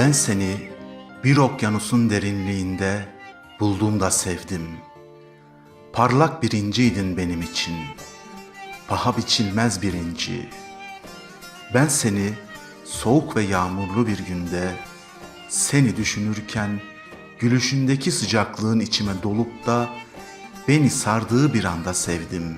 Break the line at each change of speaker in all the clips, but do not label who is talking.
Ben seni bir okyanusun derinliğinde bulduğumda sevdim. Parlak bir inciydin benim için. Paha biçilmez bir inci. Ben seni soğuk ve yağmurlu bir günde seni düşünürken gülüşündeki sıcaklığın içime dolup da beni sardığı bir anda sevdim.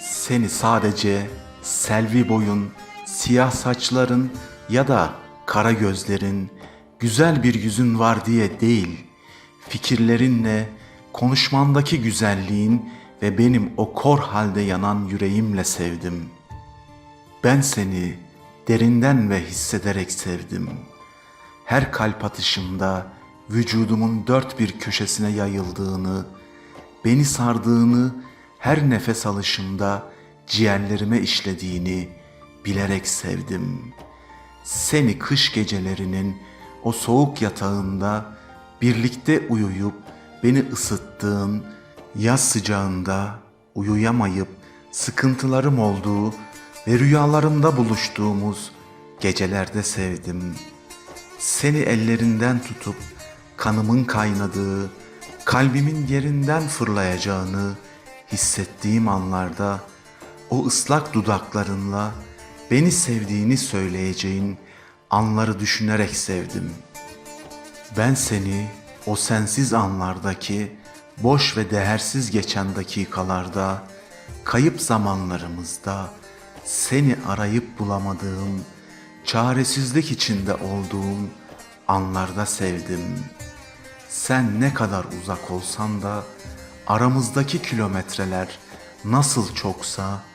Seni sadece selvi boyun, siyah saçların ya da kara gözlerin, güzel bir yüzün var diye değil, fikirlerinle, konuşmandaki güzelliğin ve benim o kor halde yanan yüreğimle sevdim. Ben seni derinden ve hissederek sevdim. Her kalp atışımda vücudumun dört bir köşesine yayıldığını, beni sardığını, her nefes alışımda ciğerlerime işlediğini bilerek sevdim. Seni kış gecelerinin o soğuk yatağında birlikte uyuyup beni ısıttığın yaz sıcağında uyuyamayıp sıkıntılarım olduğu ve rüyalarımda buluştuğumuz gecelerde sevdim. Seni ellerinden tutup kanımın kaynadığı, kalbimin yerinden fırlayacağını hissettiğim anlarda o ıslak dudaklarınla beni sevdiğini söyleyeceğin anları düşünerek sevdim. Ben seni o sensiz anlardaki boş ve değersiz geçen dakikalarda, kayıp zamanlarımızda seni arayıp bulamadığım, çaresizlik içinde olduğum anlarda sevdim. Sen ne kadar uzak olsan da aramızdaki kilometreler nasıl çoksa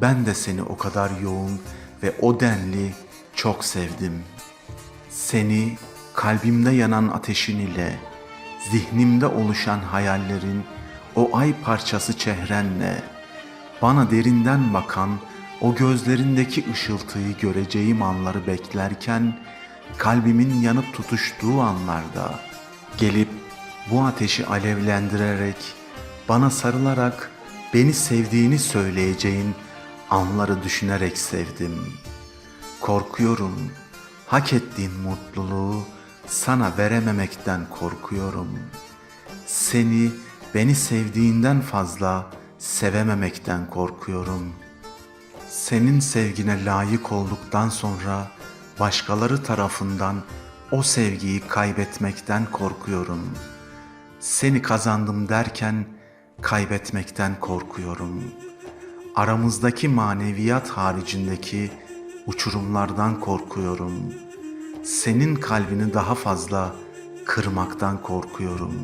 ben de seni o kadar yoğun ve o denli çok sevdim. Seni kalbimde yanan ateşin ile, zihnimde oluşan hayallerin, o ay parçası çehrenle, bana derinden bakan o gözlerindeki ışıltıyı göreceğim anları beklerken, kalbimin yanıp tutuştuğu anlarda, gelip bu ateşi alevlendirerek, bana sarılarak beni sevdiğini söyleyeceğin anları düşünerek sevdim. Korkuyorum, hak ettiğin mutluluğu sana verememekten korkuyorum. Seni beni sevdiğinden fazla sevememekten korkuyorum. Senin sevgine layık olduktan sonra başkaları tarafından o sevgiyi kaybetmekten korkuyorum. Seni kazandım derken kaybetmekten korkuyorum. Aramızdaki maneviyat haricindeki uçurumlardan korkuyorum. Senin kalbini daha fazla kırmaktan korkuyorum.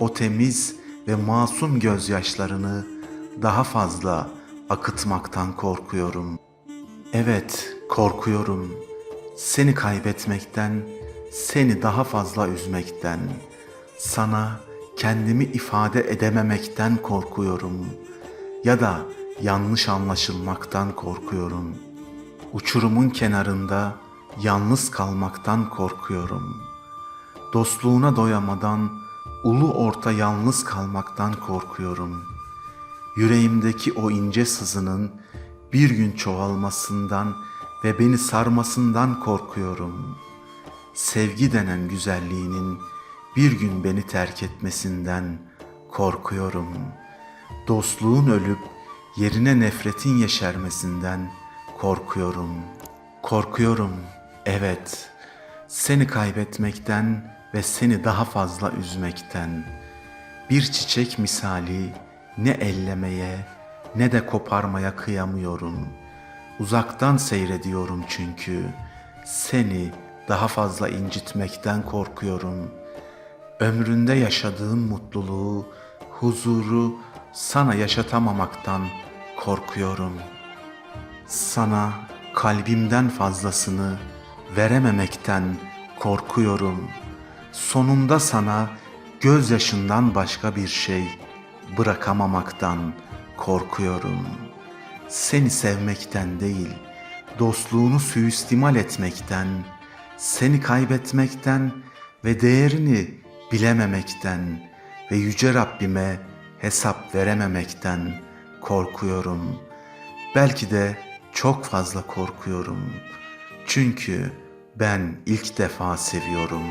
O temiz ve masum gözyaşlarını daha fazla akıtmaktan korkuyorum. Evet, korkuyorum. Seni kaybetmekten, seni daha fazla üzmekten, sana kendimi ifade edememekten korkuyorum ya da yanlış anlaşılmaktan korkuyorum. Uçurumun kenarında yalnız kalmaktan korkuyorum. Dostluğuna doyamadan ulu orta yalnız kalmaktan korkuyorum. Yüreğimdeki o ince sızının bir gün çoğalmasından ve beni sarmasından korkuyorum. Sevgi denen güzelliğinin bir gün beni terk etmesinden korkuyorum. Dostluğun ölüp yerine nefretin yeşermesinden korkuyorum. Korkuyorum, evet. Seni kaybetmekten ve seni daha fazla üzmekten. Bir çiçek misali ne ellemeye ne de koparmaya kıyamıyorum. Uzaktan seyrediyorum çünkü seni daha fazla incitmekten korkuyorum. Ömründe yaşadığın mutluluğu, huzuru sana yaşatamamaktan korkuyorum. Sana kalbimden fazlasını verememekten korkuyorum. Sonunda sana gözyaşından başka bir şey bırakamamaktan korkuyorum. Seni sevmekten değil, dostluğunu suistimal etmekten, seni kaybetmekten ve değerini bilememekten ve yüce Rabbime hesap verememekten korkuyorum. Belki de çok fazla korkuyorum. Çünkü Ben ilk defa seviyorum.